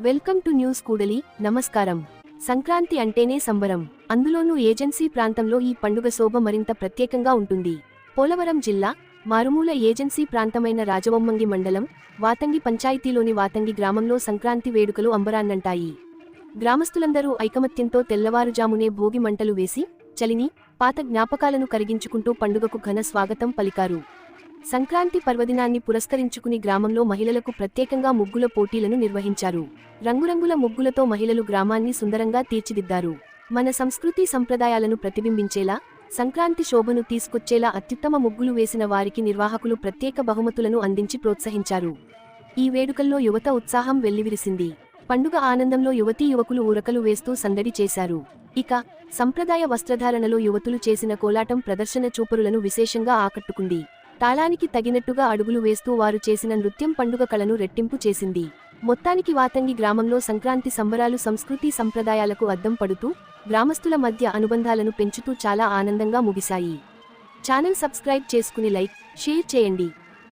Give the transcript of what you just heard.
Welcome to news కూడలి. నమస్కారం. సంక్రాంతి అంటేనే సంబరం. అందులోనూ ఏజెన్సీ ప్రాంతంలో ఈ పండుగ శోభ మరింత ప్రత్యేకంగా ఉంటుంది. పోలవరం జిల్లా మారుమూల ఏజెన్సీ ప్రాంతమైన రాజవొమ్మంగి మండలం వాతంగి పంచాయతీలోని వాతంగి గ్రామంలో సంక్రాంతి వేడుకలు అంబరాన్నంటాయి. గ్రామస్తులందరూ ఐకమత్యంతో తెల్లవారుజామునే భోగి మంటలు వేసి చలిని పాత జ్ఞాపకాలను కరిగించుకుంటూ పండుగకు ఘన స్వాగతం పలికారు. సంక్రాంతి పర్వదినాన్ని పురస్కరించుకుని గ్రామంలో మహిళలకు ప్రత్యేకంగా ముగ్గుల పోటీలను నిర్వహించారు. రంగురంగుల ముగ్గులతో మహిళలు గ్రామాన్ని సుందరంగా తీర్చిదిద్దారు. మన సంస్కృతి సంప్రదాయాలను ప్రతిబింబించేలా సంక్రాంతి శోభను తీసుకొచ్చేలా అత్యుత్తమ ముగ్గులు వేసిన వారికి నిర్వాహకులు ప్రత్యేక బహుమతులను అందించి ప్రోత్సహించారు. ఈ వేడుకల్లో యువత ఉత్సాహం వెల్లివిరిసింది. పండుగ ఆనందంలో యువతీ యువకులు ఉరకలు వేస్తూ సందడి చేశారు. ఇక సంప్రదాయ వస్త్రధారణలో యువతులు చేసిన కోలాటం ప్రదర్శన చూపరులను విశేషంగా ఆకట్టుకుంది. తాళానికి తగినట్టుగా అడుగులు వేస్తూ వారు చేసిన నృత్యం పండుగ కళను రెట్టింపు చేసింది. మొత్తానికి వాతంగి గ్రామంలో సంక్రాంతి సంబరాలు సంస్కృతి సంప్రదాయాలకు అద్దం పడుతూ గ్రామస్తుల మధ్య అనుబంధాలను పెంచుతూ చాలా ఆనందంగా ముగిశాయి. ఛానల్ సబ్స్క్రైబ్ చేసుకుని లైక్ షేర్ చేయండి.